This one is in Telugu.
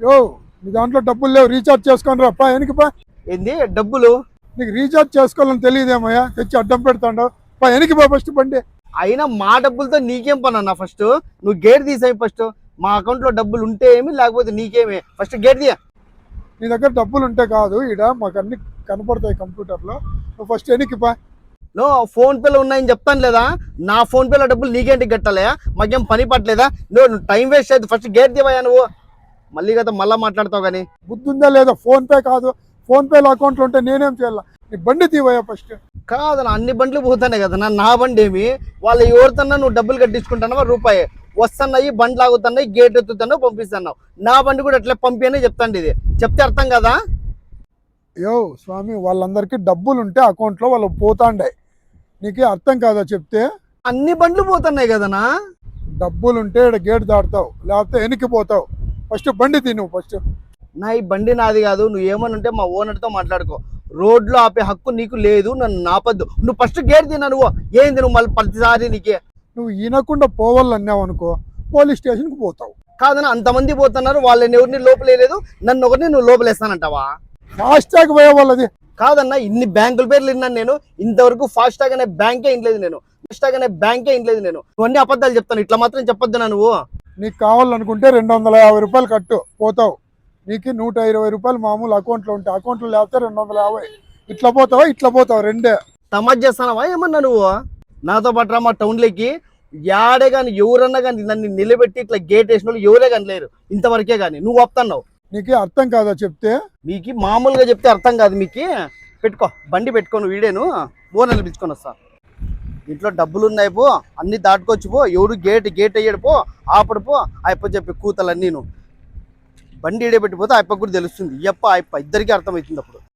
యో నీ దాంట్లో డబ్బులు లేవు రీఛార్జ్ చేసుకొని రా. పా వెనక్కి పా. ఏంది? డబ్బులు? నీకు రీఛార్జ్ చేసుకోవాలని తెలియదేమయ్యా? తెచ్చి అడ్డం పెడతాడు. పా వెనక్కి పా ఫస్ట్ బండి. అయినా మా డబ్బులతో నీకేం పని అన్న ఫస్ట్ నువ్వు గేట్ తీసాయి ఫస్ట్ మా అకౌంట్లో డబ్బులు ఉంటే ఏమి లేకపోతే నీకేమి? ఫస్ట్ గేట్ తీయ. నీ దగ్గర డబ్బులు ఉంటే కాదు ఈడ మాకు అన్ని కనపడతాయి కంప్యూటర్లో. నువ్వు ఫస్ట్ వెనక్కి పా. నో ఫోన్ పేలో ఉన్నాయని చెప్తాను లేదా? నా ఫోన్ పేలో డబ్బులు నీకేంటి గట్టలే మాకేం పని పట్టలేదా నువ్వు నువ్వు టైం వేస్ట్ అయితే ఫస్ట్ గేట్ తీవయ్యా నువ్వు. మళ్ళీ కదా మళ్ళా మాట్లాడతావు కానీ? బుద్ధి ఉందా లేదా? ఫోన్ పే కాదు. ఫోన్ పేలో అకౌంట్లో ఉంటే నేనేం చేయాల? నీ బండి తీవయ్యా ఫస్ట్. కాదు అన్ని బండ్లు పోతానే కదా. నా నా బండి ఏమి? వాళ్ళ ఎవరితన్నా నువ్వు డబ్బులు కట్టించుకుంటున్నావా? రూపాయి. వస్తున్నాయి బండ్లు ఆగుతున్నాయి గేట్ ఎత్తుతున్నావు పంపిస్తున్నావు. నా బండి కూడా ఎట్లా పంపి చెప్తాండి ఇది. చెప్తే అర్థం కదా? యో స్వామి వాళ్ళందరికీ డబ్బులు ఉంటే అకౌంట్లో వాళ్ళు పోతాండే. నీకు అర్థం కాదా చెప్తే? అన్ని బండ్లు పోతున్నాయి కదనా డబ్బులు ఉంటే ఈడ గేట్ దాడతావు లేకపోతే వెనక్కి పోతావు. ఫస్ట్ బండి తీ నువ్వు ఫస్ట్. నా ఈ బండి నాది కాదు నువ్వు ఏమనుంటే మా ఓనర్తో మాట్లాడుకో. రోడ్లో ఆపే హక్కు నీకు లేదు నన్ను నాపద్దు. నువ్వు ఫస్ట్ గేట్ తిన్నా నువ్వు. ఏంది నువ్వు మళ్ళీ ప్రతిసారి నీకే? నువ్వు ఈనకుండా పోవాలన్నావు అనుకో పోలీస్ స్టేషన్కి పోతావు. కాదన్న అంతమంది పోతున్నారు వాళ్ళని ఎవరిని లోపలేదు నన్ను ఒకరిని నువ్వు లోపలేస్తానంటావా? ఫాస్టాగ్ పోయే వాళ్ళది. కాదన్న ఇన్ని బ్యాంకుల పేర్లు విన్నాను నేను. ఇంతవరకు ఫాస్టాగ్ అనే బ్యాంకే ఇంట్లేదు నేను. ఫాస్టాగ్ అనే బ్యాంకే ఇంట్లేదు నేను. నువ్వు అన్ని అబద్ధాలు చెప్తాను ఇట్లా మాత్రం చెప్పొద్దు నా నువ్వు? నీకు కావాలనుకుంటే రెండు వందల యాభై రూపాయలు కట్టు పోతావు. నీకు నూట ఇరవై రూపాయలు మామూలు అకౌంట్లో ఉంటాయి అకౌంట్లో లేకపోతే రెండు వందల యాభై ఇట్లా పోతావా ఇట్లా పోతావు రెండే. తమాజ్ చేస్తానవా ఏమన్నా నువ్వు? నాతో పాటు రా మా టౌన్లోకి యాడే కానీ ఎవరన్నా కానీ నన్ను నిలబెట్టి ఇట్లా గేట్ వేసిన వాళ్ళు ఎవరే కానీ లేరు. ఇంతవరకే కానీ నువ్వు వస్తున్నావు నీకు అర్థం కాదా చెప్తే? మీకు మామూలుగా చెప్తే అర్థం కాదు మీకు. పెట్టుకో బండి పెట్టుకోను వీడేను. ఓనర్లు పిలుచుకొని వస్తా. ఇంట్లో డబ్బులు ఉన్నాయి పో అన్ని దాటుకొచ్చి పో ఎవరు గేట్ గేట్ అయ్యాడు పో ఆపడు పో అయ్యప్ప చెప్పి కూతలన్నీను బండి ఈడే పెట్టిపోతే ఆయప్ప కూడా తెలుస్తుంది. అయ్యప్ప అయ్యప్ప ఇద్దరికీ అర్థమవుతుంది అప్పుడు.